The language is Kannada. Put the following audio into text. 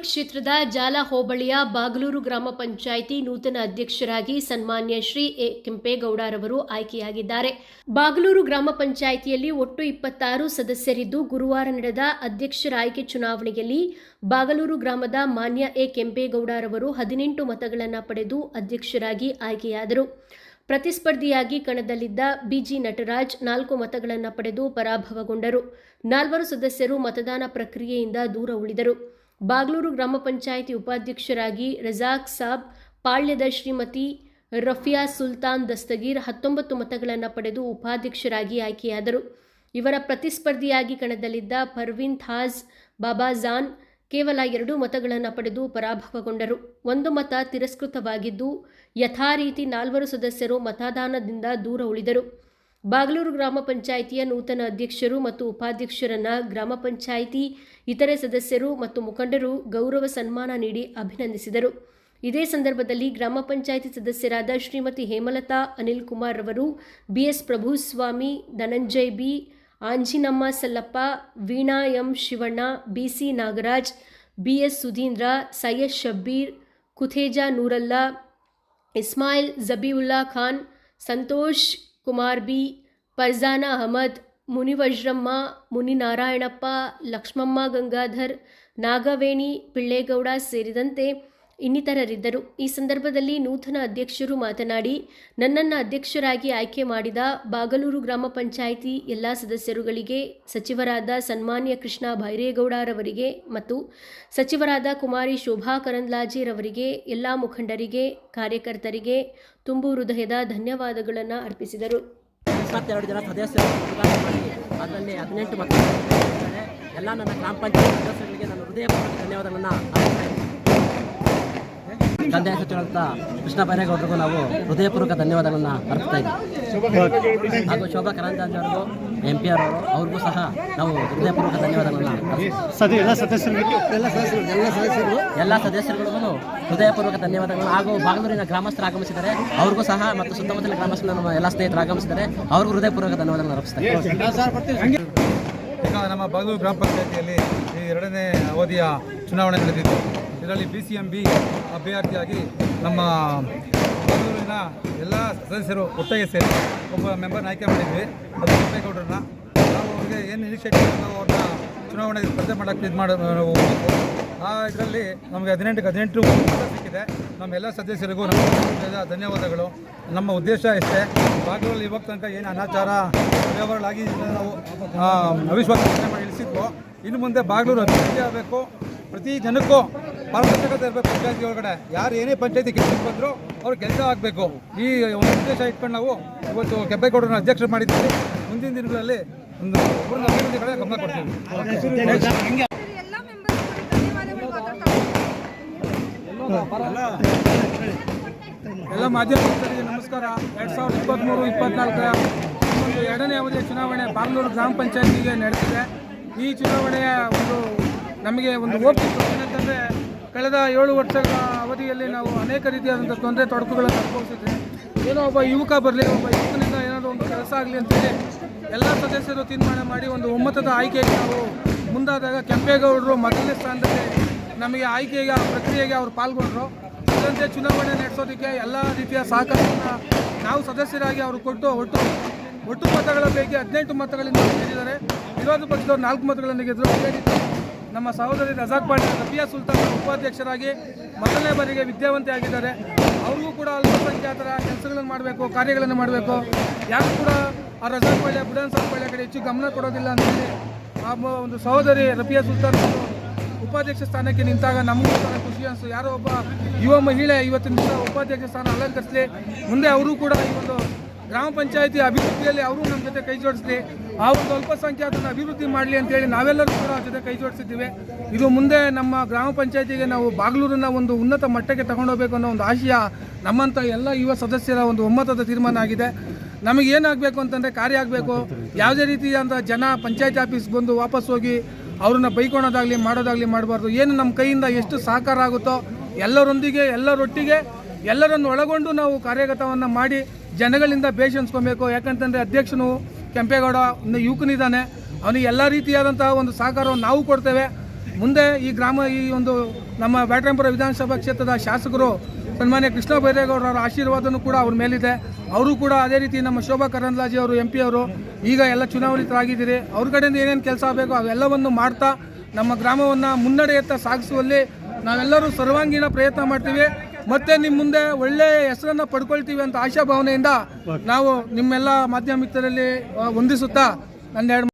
ಕ್ಷೇತ್ರದ ಜಾಲ ಹೋಬಳಿಯ ಬಾಗಲೂರು ಗ್ರಾಮ ಪಂಚಾಯಿತಿ ನೂತನ ಅಧ್ಯಕ್ಷರಾಗಿ ಸನ್ಮಾನ್ಯ ಶ್ರೀ ಎ ಕೆಂಪೇಗೌಡರವರು ಆಯ್ಕೆಯಾಗಿದ್ದಾರೆ. ಬಾಗಲೂರು ಗ್ರಾಮ ಪಂಚಾಯಿತಿಯಲ್ಲಿ ಒಟ್ಟು ಇಪ್ಪತ್ತಾರು ಸದಸ್ಯರಿದ್ದು ಗುರುವಾರ ನಡೆದ ಅಧ್ಯಕ್ಷರ ಆಯ್ಕೆ ಚುನಾವಣೆಯಲ್ಲಿ ಬಾಗಲೂರು ಗ್ರಾಮದ ಮಾನ್ಯ ಎ ಕೆಂಪೇಗೌಡರವರು ಹದಿನೆಂಟು ಮತಗಳನ್ನು ಪಡೆದು ಅಧ್ಯಕ್ಷರಾಗಿ ಆಯ್ಕೆಯಾದರು. ಪ್ರತಿಸ್ಪರ್ಧಿಯಾಗಿ ಕಣದಲ್ಲಿದ್ದ ಬಿಜಿ ನಟರಾಜ್ ನಾಲ್ಕು ಮತಗಳನ್ನು ಪಡೆದು ಪರಾಭವಗೊಂಡರು. ನಾಲ್ವರು ಸದಸ್ಯರು ಮತದಾನ ಪ್ರಕ್ರಿಯೆಯಿಂದ ದೂರ ಉಳಿದರು. ಬಾಗ್ಲೂರು ಗ್ರಾಮ ಪಂಚಾಯಿತಿ ಉಪಾಧ್ಯಕ್ಷರಾಗಿ ರಜಾಕ್ ಸಾಬ್, ಪಾಳ್ಯದ ಶ್ರೀಮತಿ ರಫಿಯಾ ಸುಲ್ತಾನ್ ದಸ್ತಗೀರ್ ಹತ್ತೊಂಬತ್ತು ಮತಗಳನ್ನು ಪಡೆದು ಉಪಾಧ್ಯಕ್ಷರಾಗಿ ಆಯ್ಕೆಯಾದರು. ಇವರ ಪ್ರತಿಸ್ಪರ್ಧಿಯಾಗಿ ಕಣದಲ್ಲಿದ್ದ ಪರ್ವಿನ್ ಥಾಜ್ ಬಾಬಾಜಾನ್ ಕೇವಲ ಎರಡು ಮತಗಳನ್ನು ಪಡೆದು ಪರಾಭವಗೊಂಡರು. ಒಂದು ಮತ ತಿರಸ್ಕೃತವಾಗಿದ್ದು, ಯಥಾರೀತಿ ನಾಲ್ವರು ಸದಸ್ಯರು ಮತದಾನದಿಂದ ದೂರ ಉಳಿದರು. ಬಾಗಲೂರು ಗ್ರಾಮ ಪಂಚಾಯಿತಿಯ ನೂತನ ಅಧ್ಯಕ್ಷರು ಮತ್ತು ಉಪಾಧ್ಯಕ್ಷರನ್ನ ಗ್ರಾಮ ಪಂಚಾಯಿತಿ, ಇತರೆ ಸದಸ್ಯರು ಮತ್ತು ಮುಖಂಡರು ಗೌರವ ಸನ್ಮಾನ ನೀಡಿ ಅಭಿನಂದಿಸಿದರು. ಇದೇ ಸಂದರ್ಭದಲ್ಲಿ ಗ್ರಾಮ ಪಂಚಾಯಿತಿ ಸದಸ್ಯರಾದ ಶ್ರೀಮತಿ ಹೇಮಲತಾ, ಅನಿಲ್ ಕುಮಾರ್ ರವರು, BS Prabhuswamy, Dhananjay B, Anjinamma Sallappa, Veena M Shivanna, BC Nagaraj, BS Sudheendra, Syed Shabbir, Kutheja Noorulla, Ismail Zabiulla Khan, Santosh Kumar B Parjana Ahmed Munivajramma Muninarayanappa Lakshmamma Gangadhar Nagaveni Pillegowda ಸೇರಿದಂತೆ ಇನ್ನಿತರರಿದ್ದರು ಈ ಸಂದರ್ಭದಲ್ಲಿ ನೂತನ ಅಧ್ಯಕ್ಷರು ಮಾತನಾಡಿ, ನನ್ನನ್ನು ಅಧ್ಯಕ್ಷರಾಗಿ ಆಯ್ಕೆ ಮಾಡಿದ ಬಾಗಲೂರು ಗ್ರಾಮ ಪಂಚಾಯಿತಿ ಎಲ್ಲ ಸದಸ್ಯರುಗಳಿಗೆ, ಸಚಿವರಾದ ಸನ್ಮಾನ್ಯ ಕೃಷ್ಣ ಭೈರೇಗೌಡರವರಿಗೆ ಮತ್ತು ಸಚಿವರಾದ ಕುಮಾರಿ ಶೋಭಾ ಕರಂದ್ಲಾಜೆರವರಿಗೆ, ಎಲ್ಲ ಮುಖಂಡರಿಗೆ, ಕಾರ್ಯಕರ್ತರಿಗೆ ತುಂಬು ಹೃದಯದ ಧನ್ಯವಾದಗಳನ್ನು ಅರ್ಪಿಸಿದರು ಇಪ್ಪತ್ತೆರಡು ಜನ ಸದಸ್ಯರು ಅದರಲ್ಲಿ ಎಲ್ಲ ನನ್ನ ಗ್ರಾಮ ಪಂಚಾಯತ್ ಸದಸ್ಯರಿಗೆ ನಾನು ಹೃದಯಪೂರ್ವಕ ಧನ್ಯವಾದಗಳನ್ನು. ಕಂದಾಯ ಸಚಿವರಾದ ಕೃಷ್ಣ ಬೈರೇಗೌಡರಿಗೂ ನಾವು ಹೃದಯಪೂರ್ವಕ ಧನ್ಯವಾದಗಳನ್ನು ಅರ್ಪಿಸ್ತಾ ಇದ್ದೀವಿ. ಹಾಗೂ ಶೋಭಾ ಕರಂದ್ಲಾಜೆ ಅವರಿಗೂ ಎಂ ಪಿ ಆರ್ ಅವರು ಅವ್ರಿಗೂ ಸಹ ನಾವು ಹೃದಯಪೂರ್ವಕ ಧನ್ಯವಾದಗಳನ್ನು ಎಲ್ಲ ಸದಸ್ಯರಿಗೆ ಎಲ್ಲ ಸದಸ್ಯರು ಎಲ್ಲ ಸದಸ್ಯರು? ಎಲ್ಲ ಸದಸ್ಯರುಗಳಿಗೂ ಹೃದಯಪೂರ್ವಕ ಧನ್ಯವಾದಗಳು ಹಾಗೂ ಬಾಗಲೂರಿನ ಗ್ರಾಮಸ್ಥರು ಆಗಮಿಸಿದ್ದಾರೆ. ಅವ್ರಿಗೂ ಸಹ ಮತ್ತು ಸುತ್ತಮುತ್ತಲಿನ ಗ್ರಾಮಸ್ಥರು ನಮ್ಮ ಎಲ್ಲ ಸ್ನೇಹಿತರು ಆಗಮಿಸಿದ್ದಾರೆ. ಅವ್ರಿಗೂ ಹೃದಯಪೂರ್ವಕ ಧನ್ಯವಾದಗಳನ್ನು ಅರ್ಪಿಸ್ತಾರೆ ಈಗ ನಮ್ಮ ಬಾಗಲೂರು ಗ್ರಾಮ ಪಂಚಾಯತಿಯಲ್ಲಿ ಈ ಎರಡನೇ ಅವಧಿಯ ಚುನಾವಣೆ ನಡೆದಿತ್ತು ಇದರಲ್ಲಿ ಬಿ ಸಿ ಎಂ ಬಿ ಅಭ್ಯರ್ಥಿಯಾಗಿ ನಮ್ಮ ಬೆಂಗಳೂರಿನ ಎಲ್ಲ ಸದಸ್ಯರು ಒಟ್ಟಿಗೆ ಸೇರಿ ಒಬ್ಬ ಮೆಂಬರ್ನ ಆಯ್ಕೆ ಮಾಡಿದ್ವಿ. ಅದು ಕೆಂಪೇಗೌಡರನ್ನ ನಾವು ಅವ್ರಿಗೆ ಏನು ಇನಿಷಿಯೇಟಿವ್ ನಾವು ಅವ್ರನ್ನ ಚುನಾವಣೆಗೆ ಸ್ಪರ್ಧೆ ಮಾಡೋಕ್ಕೆ ಇದು ಮಾಡಿ ಆ ಇದರಲ್ಲಿ ನಮಗೆ ಹದಿನೆಂಟು ಹದಿನೆಂಟು ಸಿಕ್ಕಿದೆ. ನಮ್ಮ ಎಲ್ಲ ಸದಸ್ಯರಿಗೂ ನಮ್ಮ ಧನ್ಯವಾದಗಳು. ನಮ್ಮ ಉದ್ದೇಶ ಇಷ್ಟೇ. ಬಾಗಲೂರಲ್ಲಿ ಇವಾಗ ತನಕ ಏನು ಅನಾಚಾರ ವ್ಯವಹಾರಗಳಾಗಿ ನಾವು ಅವಿಶ್ವಾಸ ಮಾಡಿ ಇಳಿಸಿದ್ವು ಇನ್ನು ಮುಂದೆ ಬಾಗಲೂರು ಅಭಿವೃದ್ಧಿ ಆಗಬೇಕು. ಪ್ರತಿ ಜನಕ್ಕೂ ಪಾರದರ್ಶಕತೆ ಇರಬೇಕು ಪಂಚಾಯತಿ ಒಳಗಡೆ. ಯಾರು ಏನೇ ಪಂಚಾಯತಿ ಕೆಲಸಕ್ಕೆ ಬಂದರೂ ಅವ್ರು ಕೆಲಸ ಆಗಬೇಕು. ಈ ಒಂದು ಉದ್ದೇಶ ಇಟ್ಕೊಂಡು ನಾವು ಇವತ್ತು ಕೆಂಪೇಗೌಡರನ್ನ ಅಧ್ಯಕ್ಷರು ಮಾಡಿದ್ದೀವಿ. ಮುಂದಿನ ದಿನಗಳಲ್ಲಿ ಒಂದು ಪೂರ್ಣ ಅಭಿವೃದ್ಧಿ ಕಡೆ ಗಮನ ಕೊಡ್ತೀವಿ. ಎಲ್ಲ ಮಾಧ್ಯಮ ನಮಸ್ಕಾರ. ಎರಡು ಸಾವಿರದ ಇಪ್ಪತ್ತ್ಮೂರು ಇಪ್ಪತ್ನಾಲ್ಕರ ಒಂದು ಎರಡನೇ ಅವಧಿಯ ಚುನಾವಣೆ ಬಾಗ್ಲೂರು ಗ್ರಾಮ ಪಂಚಾಯತಿಗೆ ನಡೆದಿದೆ. ಈ ಚುನಾವಣೆಯ ಒಂದು ನಮಗೆ ಒಂದು ಓಪಿಸ್ ಏನಂತಂದರೆ ಕಳೆದ ಏಳು ವರ್ಷಗಳ ಅವಧಿಯಲ್ಲಿ ನಾವು ಅನೇಕ ರೀತಿಯಾದಂಥ ತೊಂದರೆ, ತೊಡಕುಗಳನ್ನು ಅನುಭವಿಸಿದ್ದೇವೆ. ಏನೋ ಒಬ್ಬ ಯುವಕ ಬರಲಿ, ಒಬ್ಬ ಯುವಕನಿಂದ ಏನಾದರೂ ಒಂದು ಕೆಲಸ ಆಗಲಿ ಅಂತೇಳಿ ಎಲ್ಲ ಸದಸ್ಯರು ತೀರ್ಮಾನ ಮಾಡಿ ಒಂದು ಒಮ್ಮತದ ಆಯ್ಕೆಗೆ ನಾವು ಮುಂದಾದಾಗ ಕೆಂಪೇಗೌಡರು ಮೊದಲನೇ ಸ್ಥಾನದಲ್ಲಿ ನಮಗೆ ಆಯ್ಕೆಗೆ ಆ ಪ್ರಕ್ರಿಯೆಗೆ ಅವರು ಪಾಲ್ಗೊಂಡರು. ಅದರಂತೆ ಚುನಾವಣೆ ನಡೆಸೋದಕ್ಕೆ ಎಲ್ಲ ರೀತಿಯ ಸಹಕಾರವನ್ನು ನಾವು ಸದಸ್ಯರಾಗಿ ಅವರು ಕೊಟ್ಟು ಒಟ್ಟು ಒಟ್ಟು ಮತಗಳ ಪೈಕಿ ಹದಿನೆಂಟು ಮತಗಳಿಂದ ಗೆದ್ದಿದ್ದಾರೆ. ವಿರೋಧ ಪಕ್ಷದವರು ನಾಲ್ಕು ಮತಗಳನ್ನು ಗೆದ್ದರು. ಅದೇ ರೀತಿ ನಮ್ಮ ಸಹೋದರಿ ರಜಾಕ್ ಪಾಟೀಲ್ ರಫಿಯಾ ಸುಲ್ತಾನ್ ಉಪಾಧ್ಯಕ್ಷರಾಗಿ ಮೊದಲನೇ ಬಾರಿಗೆ ವಿದ್ಯಾವಂತೆ ಆಗಿದ್ದಾರೆ ಅವ್ರಿಗೂ ಕೂಡ ಅಲ್ಪಸಂಖ್ಯಾತರ ಕೆಲಸಗಳನ್ನು ಮಾಡಬೇಕು, ಕಾರ್ಯಗಳನ್ನು ಮಾಡಬೇಕು. ಯಾರು ಕೂಡ ಆ ರಜಾಕ್ ಪಾಳ್ಯ ಬುಡನ್ ಪಾಳ್ಯ ಕಡೆ ಹೆಚ್ಚು ಗಮನ ಕೊಡೋದಿಲ್ಲ ಅಂತೇಳಿ ಆ ಮ- ಒಂದು ಸಹೋದರಿ ರಫಿಯಾ ಸುಲ್ತಾನ್ ಉಪಾಧ್ಯಕ್ಷ ಸ್ಥಾನಕ್ಕೆ ನಿಂತಾಗ ನಮಗೂ ಸಹ ಖುಷಿ ಅನಿಸ್ತು ಯಾರೋ ಒಬ್ಬ ಯುವ ಮಹಿಳೆ ಇವತ್ತಿನ ಉಪಾಧ್ಯಕ್ಷ ಸ್ಥಾನ ಅಲಂಕರಿಸಲಿ. ಮುಂದೆ ಅವರು ಕೂಡ ಈ ಒಂದು ಗ್ರಾಮ ಪಂಚಾಯತಿ ಅಭಿವೃದ್ಧಿಯಲ್ಲಿ ಅವರು ನಮ್ಮ ಜೊತೆ ಕೈ ಜೋಡಿಸಲಿ, ಆ ಒಂದು ಅಲ್ಪಸಂಖ್ಯಾತನ ಅಭಿವೃದ್ಧಿ ಮಾಡಲಿ ಅಂತೇಳಿ ನಾವೆಲ್ಲರೂ ಕೂಡ ಅವ್ರ ಜೊತೆ ಕೈ ಜೋಡಿಸಿದ್ದೀವಿ. ಇದು ಮುಂದೆ ನಮ್ಮ ಗ್ರಾಮ ಪಂಚಾಯತಿಗೆ ನಾವು ಬಾಗ್ಲೂರನ್ನ ಒಂದು ಉನ್ನತ ಮಟ್ಟಕ್ಕೆ ತಗೊಂಡೋಗ್ಬೇಕು ಅನ್ನೋ ಒಂದು ಆಶಯ ನಮ್ಮಂಥ ಎಲ್ಲ ಯುವ ಸದಸ್ಯರ ಒಂದು ಒಮ್ಮತದ ತೀರ್ಮಾನ ಆಗಿದೆ. ನಮಗೆ ಏನಾಗಬೇಕು ಅಂತಂದರೆ ಕಾರ್ಯ ಆಗಬೇಕು. ಯಾವುದೇ ರೀತಿಯಾದಂಥ ಜನ ಪಂಚಾಯತ್ ಆಫೀಸ್ ಬಂದು ವಾಪಸ್ ಹೋಗಿ ಅವ್ರನ್ನ ಬೈಕೊಳೋದಾಗಲಿ, ಮಾಡೋದಾಗಲಿ ಮಾಡಬಾರ್ದು. ಏನು ನಮ್ಮ ಕೈಯಿಂದ ಎಷ್ಟು ಸಹಕಾರ ಆಗುತ್ತೋ ಎಲ್ಲರೊಂದಿಗೆ, ಎಲ್ಲರೊಟ್ಟಿಗೆ ಎಲ್ಲರನ್ನು ಒಳಗೊಂಡು ನಾವು ಕಾರ್ಯಗತವನ್ನು ಮಾಡಿ ಜನಗಳಿಂದ ಬೇಷನ್ಸ್ಕೊಬೇಕು ಯಾಕಂತಂದರೆ ಅಧ್ಯಕ್ಷನು ಕೆಂಪೇಗೌಡ ಒಂದು ಯುವಕನಿದ್ದಾನೆ. ಅವನಿಗೆ ಎಲ್ಲ ರೀತಿಯಾದಂತಹ ಒಂದು ಸಹಕಾರವನ್ನು ನಾವು ಕೊಡ್ತೇವೆ. ಮುಂದೆ ಈ ಗ್ರಾಮ, ಈ ಒಂದು ನಮ್ಮ ಬ್ಯಾಟರಾಯಪುರ ವಿಧಾನಸಭಾ ಕ್ಷೇತ್ರದ ಶಾಸಕರು ಸನ್ಮಾನ್ಯ ಕೃಷ್ಣ ಬೈರೇಗೌಡರ ಆಶೀರ್ವಾದನೂ ಕೂಡ ಅವ್ರ ಮೇಲಿದೆ. ಅವರು ಕೂಡ ಅದೇ ರೀತಿ ನಮ್ಮ ಶೋಭಾ ಕರಂದ್ಲಾಜಿ ಅವರು, ಎಂ ಅವರು, ಈಗ ಎಲ್ಲ ಚುನಾವಣಿತರಾಗಿದ್ದೀರಿ. ಅವ್ರ ಕಡೆಯಿಂದ ಏನೇನು ಕೆಲಸ ಆಗಬೇಕು ಅವೆಲ್ಲವನ್ನು ಮಾಡ್ತಾ ನಮ್ಮ ಗ್ರಾಮವನ್ನು ಮುನ್ನಡೆಯತ್ತ ಸಾಗಿಸುವಲ್ಲಿ ನಾವೆಲ್ಲರೂ ಸರ್ವಾಂಗೀಣ ಪ್ರಯತ್ನ ಮಾಡ್ತೀವಿ. ಮತ್ತೆ ನಿಮ್ಮ ಮುಂದೆ ಒಳ್ಳೆಯ ಹೆಸರನ್ನು ಪಡ್ಕೊಳ್ತೀವಿ ಅಂತ ಆಶಾಭಾವನೆಯಿಂದ ನಾವು ನಿಮ್ಮೆಲ್ಲ ಮಾಧ್ಯಮಿಕರಲ್ಲಿ ಹೊಂದಿಸುತ್ತಾ ನನ್ನ